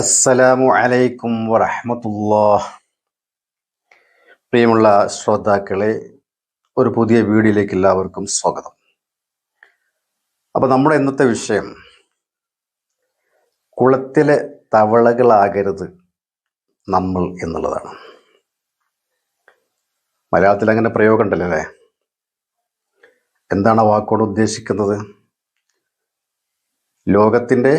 അസ്സലാമു അലൈക്കും വറഹമത്തുല്ലാ പ്രിയമുള്ള ശ്രോതാക്കളെ ഒരു പുതിയ വീഡിയോയിലേക്ക് എല്ലാവർക്കും സ്വാഗതം. അപ്പോൾ നമ്മുടെ ഇന്നത്തെ വിഷയം കുളത്തിലെ തവളകളാകരുത് നമ്മൾ എന്നുള്ളതാണ്. മലയാളത്തിൽ അങ്ങനെ പ്രയോഗം ഉണ്ടല്ലോ അല്ലേ? എന്താണ് വാക്കോട് ഉദ്ദേശിക്കുന്നത്? ലോകത്തിന്റെ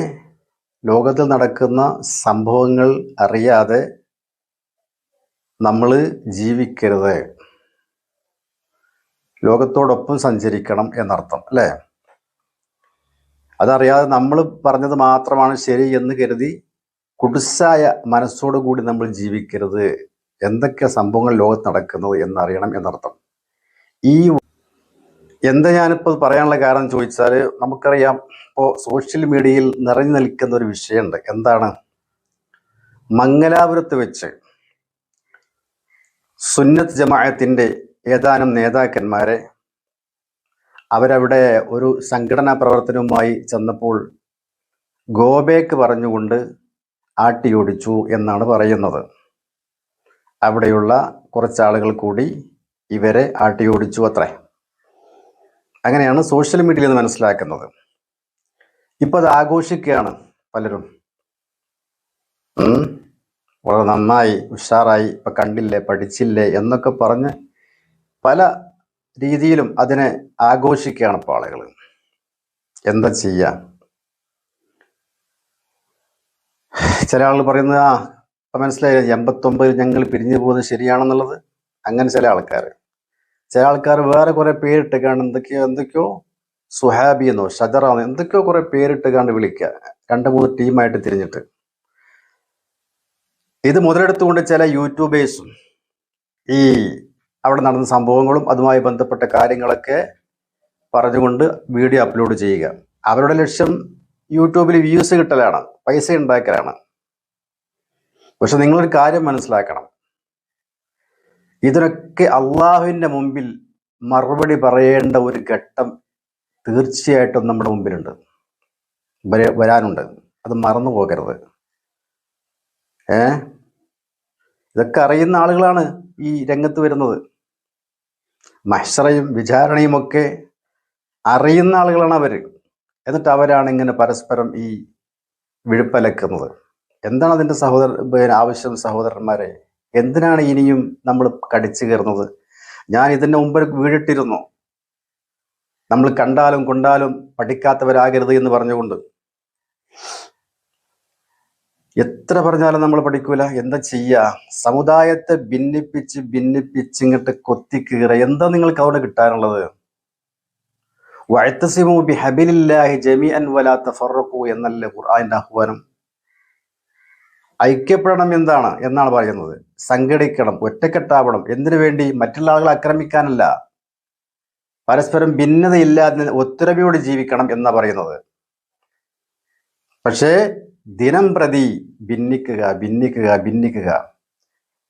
ലോകത്തിൽ നടക്കുന്ന സംഭവങ്ങൾ അറിയാതെ നമ്മൾ ജീവിക്കരുത്. ലോകത്തോടൊപ്പം സഞ്ചരിക്കണം എന്നർത്ഥം അല്ലേ? അതറിയാതെ നമ്മൾ പറഞ്ഞത് മാത്രമാണ് ശരി എന്ന് കരുതി കുടുസായ മനസ്സോടു കൂടി നമ്മൾ ജീവിക്കരുത്. എന്തൊക്കെ സംഭവങ്ങൾ ലോകത്ത് നടക്കുന്നത് എന്നറിയണം എന്നർത്ഥം. ഈ എന്താ ഞാനിപ്പോൾ പറയാനുള്ള കാരണം ചോദിച്ചാൽ നമുക്കറിയാം ഇപ്പോൾ സോഷ്യൽ മീഡിയയിൽ നിറഞ്ഞു നിൽക്കുന്ന ഒരു വിഷയമുണ്ട്. എന്താണ്? മംഗലാപുരത്ത് വെച്ച് സുന്നത്ത് ജമാഅത്തിന്റെ ഏതാനും നേതാക്കന്മാരെ അവരവിടെ ഒരു സംഘടനാ പ്രവർത്തനവുമായി ചെന്നപ്പോൾ ഗോബേക്ക് പറഞ്ഞുകൊണ്ട് ആട്ടിയോടിച്ചു എന്നാണ് പറയുന്നത്. അവിടെയുള്ള കുറച്ചാളുകൾ കൂടി ഇവരെ ആട്ടിയോടിച്ചു അത്രേ. അങ്ങനെയാണ് സോഷ്യൽ മീഡിയയിൽ നിന്ന് മനസ്സിലാക്കുന്നത്. ഇപ്പൊ അത് ആഘോഷിക്കുകയാണ് പലരും. വളരെ നന്നായി ഉഷാറായി ഇപ്പൊ കണ്ടില്ലേ പഠിച്ചില്ലേ എന്നൊക്കെ പറഞ്ഞ് പല രീതിയിലും അതിനെ ആഘോഷിക്കുകയാണ് ഇപ്പോൾ ആളുകൾ. എന്താ ചെയ്യുക ചില ആളുകൾ പറയുന്നത് ആ ഇപ്പൊ മനസ്സിലായി എൺപത്തൊമ്പതിൽ ഞങ്ങൾ പിരിഞ്ഞു പോകുന്നത് ശരിയാണെന്നുള്ളത്. അങ്ങനെ ചില ആൾക്കാർ ചില ആൾക്കാർ വേറെ കുറെ പേരിട്ട് കാണും എന്തൊക്കെയോ എന്തൊക്കെയോ സുഹാബി എന്നോ ഷജറാന്നോ എന്തൊക്കെയോ കുറെ പേരിട്ട് കണ്ട് വിളിക്കുക. രണ്ട് മൂന്ന് ടീമായിട്ട് തിരിഞ്ഞിട്ട്. ഇത് മുതലെടുത്തുകൊണ്ട് ചില യൂട്യൂബേഴ്സും ഈ അവിടെ നടന്ന സംഭവങ്ങളും അതുമായി ബന്ധപ്പെട്ട കാര്യങ്ങളൊക്കെ പറഞ്ഞുകൊണ്ട് വീഡിയോ അപ്ലോഡ് ചെയ്യുക. അവരുടെ ലക്ഷ്യം യൂട്യൂബിൽ വ്യൂസ് കിട്ടലാണ് പൈസ ഉണ്ടാക്കലാണ്. പക്ഷെ നിങ്ങളൊരു കാര്യം മനസ്സിലാക്കണം. ഇതിനൊക്കെ അള്ളാഹുവിന്റെ മുമ്പിൽ മറുപടി പറയേണ്ട ഒരു ഘട്ടം തീർച്ചയായിട്ടും നമ്മുടെ മുമ്പിലുണ്ട്. വര- വരാനുണ്ട്. അത് മറന്നു പോകരുത്. ഏ? ഇതൊക്കെ അറിയുന്ന ആളുകളാണ് ഈ രംഗത്ത് വരുന്നത്. മഹ്സറയും വിചാരണയും ഒക്കെ അറിയുന്ന ആളുകളാണ് അവർ എന്നിട്ട് അവരാണ് ഇങ്ങനെ പരസ്പരം ഈ വിഴുപ്പലക്കുന്നത്. എന്താണ് അതിന്റെ സഹോദര ആവശ്യം സഹോദരന്മാരെ? എന്തിനാണ് ഇനിയും നമ്മൾ കടിച്ചു കയറുന്നത്? ഞാൻ ഇതിന്റെ മുമ്പ് വീടിട്ടിരുന്നു നമ്മൾ കണ്ടാലും കൊണ്ടാലും പഠിക്കാത്തവരാകരുത് എന്ന് പറഞ്ഞുകൊണ്ട്. എത്ര പറഞ്ഞാലും നമ്മൾ പഠിക്കൂല. എന്താ ചെയ്യാ? സമുദായത്തെ ഭിന്നിപ്പിച്ച് ഭിന്നിപ്പിച്ച് ഇങ്ങോട്ട് കൊത്തിക്കീറ എന്താ നിങ്ങൾക്ക് അവിടെ കിട്ടാനുള്ളത്? വഴത്തസിമു ബി ഹബിലില്ലാഹി ജമീഅൻ വലാത്ത തഫറഖു എന്നല്ലേ ഖുർആാന്റെ ആഹ്വാനം. ഐക്യപ്പെടണം എന്താണ് എന്നാണ് പറയുന്നത്. സംഘടിക്കണം ഒറ്റക്കെട്ടാവണം. എന്തിനു വേണ്ടി? മറ്റുള്ള ആളുകളെ ആക്രമിക്കാനല്ല. പരസ്പരം ഭിന്നതയില്ലാതെ ഒത്തൊരുമയോട് ജീവിക്കണം എന്നാ പറയുന്നത്. പക്ഷേ ദിനം പ്രതി ഭിന്നിക്കുക ഭിന്നിക്കുക ഭിന്നിക്കുക.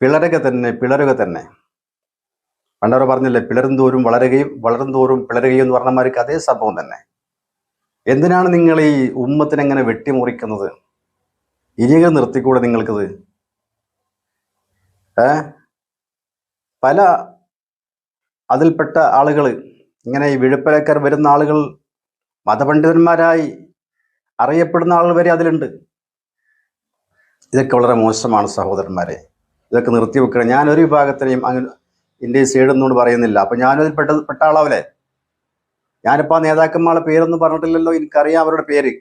പിളരുക തന്നെ പിളരുക തന്നെ. പണ്ടവർ പറഞ്ഞില്ലേ പിളരും തോറും വളരുകയും വളരും തോറും പിളരുകയും എന്ന് പറഞ്ഞമാർക്ക് അതേ സംഭവം തന്നെ. എന്തിനാണ് നിങ്ങൾ ഈ ഉമ്മത്തിനെങ്ങനെ വെട്ടിമുറിക്കുന്നത്? ഇനിയൊക്കെ നിർത്തിക്കൂടെ നിങ്ങൾക്കത്? ഏ? പല അതിൽപ്പെട്ട ആളുകൾ ഇങ്ങനെ ഈ വിഴുപ്പലക്കാർ വരുന്ന ആളുകൾ മതപണ്ഡിതന്മാരായി അറിയപ്പെടുന്ന ആളുകൾ വരെ അതിലുണ്ട്. ഇതൊക്കെ വളരെ മോശമാണ് സഹോദരന്മാരെ. ഇതൊക്കെ നിർത്തി വെക്കണം. ഞാൻ ഒരു വിഭാഗത്തിനെയും അങ്ങനെ ഇന്ത്യ സൈഡ് പറയുന്നില്ല. അപ്പൊ ഞാനും അതിൽ പെട്ട പെട്ട ആളാവല്ലേ ഞാനിപ്പോ ആ നേതാക്കന്മാരുടെ പേരൊന്നും പറഞ്ഞിട്ടില്ലല്ലോ. എനിക്കറിയാം അവരുടെ പേര്.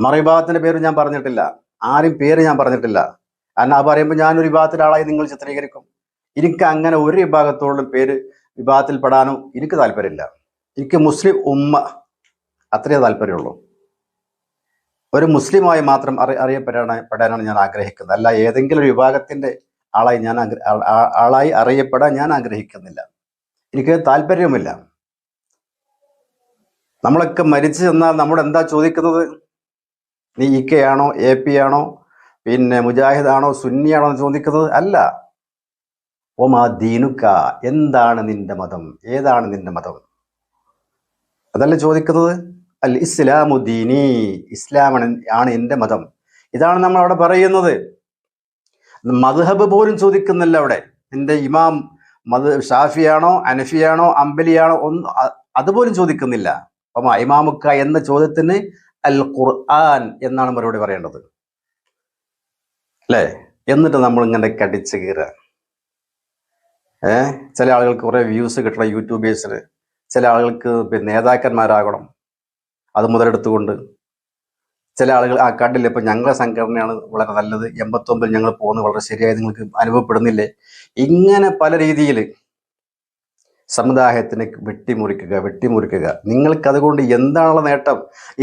മറുവിഭാഗത്തിന്റെ പേര് ഞാൻ പറഞ്ഞിട്ടില്ല. ആരും പേര് ഞാൻ പറഞ്ഞിട്ടില്ല. കാരണം ആ പറയുമ്പോൾ ഞാനൊരു വിഭാഗത്തിലെ ആളായി നിങ്ങൾ ചിത്രീകരിക്കും. എനിക്ക് അങ്ങനെ ഒരു വിഭാഗത്തോളം പേര് വിഭാഗത്തിൽ പെടാനോ എനിക്ക് താല്പര്യമില്ല. എനിക്ക് മുസ്ലിം ഉമ്മ അത്രയേ താല്പര്യമുള്ളൂ. ഒരു മുസ്ലിമായി മാത്രം അറി അറിയപ്പെടാൻ പെടാനാണ് ഞാൻ ആഗ്രഹിക്കുന്നത്. അല്ല ഏതെങ്കിലും ഒരു വിഭാഗത്തിന്റെ ആളായി ഞാൻ ആളായി അറിയപ്പെടാൻ ഞാൻ ആഗ്രഹിക്കുന്നില്ല. എനിക്ക് താല്പര്യവുമില്ല. നമ്മളൊക്കെ മരിച്ചു ചെന്നാൽ നമ്മൾ എന്താ ചോദിക്കുന്നത്? നീ ഇ കെ ആണോ എ പി ആണോ പിന്നെ മുജാഹിദ് ആണോ സുന്നിയാണോ എന്ന് ചോദിക്കുന്നത്? അല്ല. ഒമാ ദീനുക്ക എന്താണ് നിന്റെ മതം? ഏതാണ് നിന്റെ മതം? അതല്ല ചോദിക്കുന്നത്? അൽ ഇസ്ലാമു ദീനി ഇസ്ലാമാണ് ആണ് എന്റെ മതം. ഇതാണ് നമ്മൾ അവിടെ പറയുന്നത്. മദ്ഹബ് പോലും ചോദിക്കുന്നില്ല അവിടെ. എന്റെ ഇമാം മത് ഷാഫിയാണോ അനഫിയാണോ അമ്പലിയാണോ ഒന്ന് അതുപോലും ചോദിക്കുന്നില്ല. അപ്പം ഇമാമുക്ക എന്ന ചോദ്യത്തിന് അൽ ഖുർആൻ എന്നാണ് മറുപടി പറയേണ്ടത്. അല്ലേ? എന്നിട്ട് നമ്മൾ ഇങ്ങനെ കടിച്ചു കീറുക. ഏ? ചില ആളുകൾക്ക് കുറേ വ്യൂസ് കിട്ടണം യൂട്യൂബേഴ്സിന് ചില ആളുകൾക്ക് പിന്നെ നേതാക്കന്മാരാകണം. അത് മുതലെടുത്തുകൊണ്ട്. ചില ആളുകൾ ആ കണ്ടില്ല ഇപ്പൊ ഞങ്ങളുടെ സംഘടനയാണ് വളരെ നല്ലത്. എൺപത്തൊമ്പതിൽ ഞങ്ങൾ പോകുന്നത് വളരെ ശരിയായി നിങ്ങൾക്ക് അനുഭവപ്പെടുന്നില്ലേ? ഇങ്ങനെ പല രീതിയിൽ സമുദായത്തിനെ വെട്ടിമുറിക്കുക വെട്ടിമുറിക്കുക. നിങ്ങൾക്ക് അതുകൊണ്ട് എന്താണുള്ള നേട്ടം?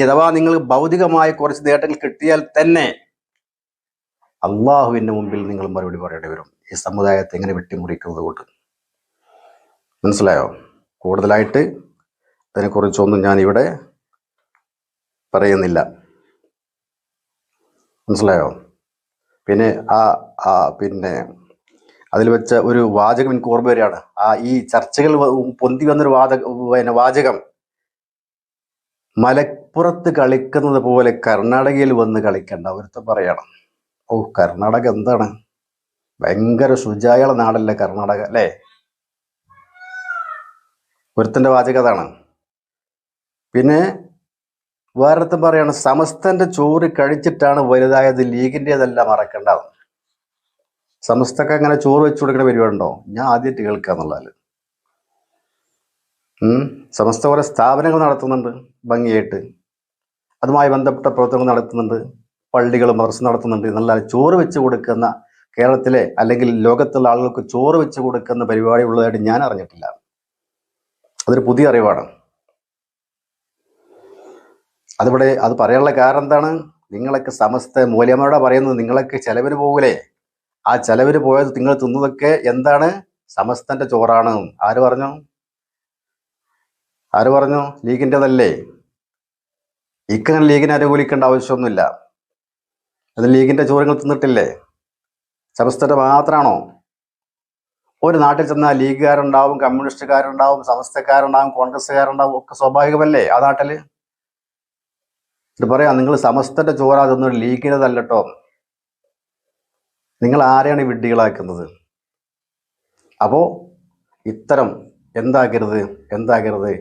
അഥവാ നിങ്ങൾ ഭൗതികമായ കുറച്ച് നേട്ടങ്ങൾ കിട്ടിയാൽ തന്നെ അള്ളാഹുവിന്റെ മുമ്പിൽ നിങ്ങൾ മറുപടി പറയേണ്ടി വരും. ഈ സമുദായത്തെ എങ്ങനെ വെട്ടിമുറിക്കുന്നത് കൊണ്ട്? മനസ്സിലായോ? കൂടുതലായിട്ട് അതിനെക്കുറിച്ചൊന്നും ഞാനിവിടെ പറയുന്നില്ല. മനസ്സിലായോ? പിന്നെ ആ ആ പിന്നെ അതിൽ വെച്ച ഒരു വാചകം എനിക്ക് ഓർമ്മ വരികയാണ്. ആ ഈ ചർച്ചകൾ പൊന്തി വന്നൊരു വാചക പിന്നെ വാചകം. മലപ്പുറത്ത് കളിക്കുന്നത് പോലെ കർണാടകയിൽ വന്ന് കളിക്കണ്ട ഒരുത്തം പറയണം. ഓ കർണാടക എന്താണ്? ഭയങ്കര ശുചായുള്ള നാടല്ലേ കർണാടക അല്ലേ? ഒരുത്തന്റെ വാചകം അതാണ്. പിന്നെ വേറൊരുത്തം പറയാണ് സമസ്തന്റെ ചോറ് കഴിച്ചിട്ടാണ് വലുതായത് ലീഗിന്റെതെല്ലാം മറക്കേണ്ടത്. സമസ്തക്ക് അങ്ങനെ ചോറ് വെച്ചു കൊടുക്കുന്ന പരിപാടിയുണ്ടോ? ഞാൻ ആദ്യമായിട്ട് കേൾക്കാന്നുള്ളത് ഉം? സമസ്ത പോലെ സ്ഥാപനങ്ങൾ നടത്തുന്നുണ്ട് ഭംഗിയായിട്ട്. അതുമായി ബന്ധപ്പെട്ട പ്രവർത്തനങ്ങൾ നടത്തുന്നുണ്ട് പള്ളികളും മറസ് നടത്തുന്നുണ്ട് നല്ല ചോറ് വെച്ച് കൊടുക്കുന്ന കേരളത്തിലെ അല്ലെങ്കിൽ ലോകത്തുള്ള ആളുകൾക്ക് ചോറ് വെച്ച് കൊടുക്കുന്ന പരിപാടി ഉള്ളതായിട്ട് ഞാൻ അറിഞ്ഞിട്ടില്ല. അതൊരു പുതിയ അറിവാണ്. അതിവിടെ അത് പറയാനുള്ള കാരണം എന്താണ്? നിങ്ങളൊക്കെ സമസ്ത മൂല്യമാരോടെ പറയുന്നത് നിങ്ങളൊക്കെ ചെലവിന് പോകൂലേ? ആ ചെലവിന് പോയത് നിങ്ങൾ തിന്നതൊക്കെ എന്താണ്? സമസ്തന്റെ ചോറാണ്. ആര് പറഞ്ഞു? ആര് പറഞ്ഞു? ലീഗിന്റെതല്ലേ ഇക്കങ്ങനെ ലീഗിനെ അനുകൂലിക്കേണ്ട ആവശ്യമൊന്നുമില്ല. അത് ലീഗിന്റെ ചോറുകൾ തിന്നിട്ടില്ലേ? സമസ്തന്റെ മാത്രമാണോ ഒരു നാട്ടിൽ ചെന്നാൽ ലീഗുകാരുണ്ടാവും കമ്മ്യൂണിസ്റ്റുകാരുണ്ടാവും സമസ്തക്കാരുണ്ടാവും കോൺഗ്രസ്സുകാരുണ്ടാവും ഒക്കെ സ്വാഭാവികമല്ലേ ആ നാട്ടിൽ? ഇത് പറയാം നിങ്ങൾ സമസ്തന്റെ ചോറാ തിന്നത് ലീഗിനതല്ലട്ടോ നിങ്ങൾ ആരെയാണ് വിഡ്ഢികളാക്കുന്നത്? അപ്പോൾ ഇത്തരം എന്താകരുത് എന്താകരുത്?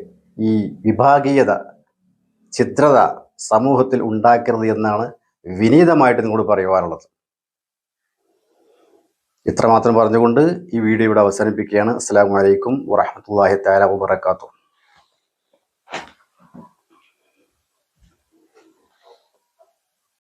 ഈ വിഭാഗീയത ചിത്രത സമൂഹത്തിൽ ഉണ്ടാക്കരുത് എന്നാണ് വിനീതമായിട്ട് നിങ്ങളോട് പറയുവാനുള്ളത്. ഇത്രമാത്രം പറഞ്ഞുകൊണ്ട് ഈ വീഡിയോ ഇവിടെ അവസാനിപ്പിക്കുകയാണ്. അസ്സാം വലൈക്കും വറഹമത്തല്ലാഹി താല വാത്തു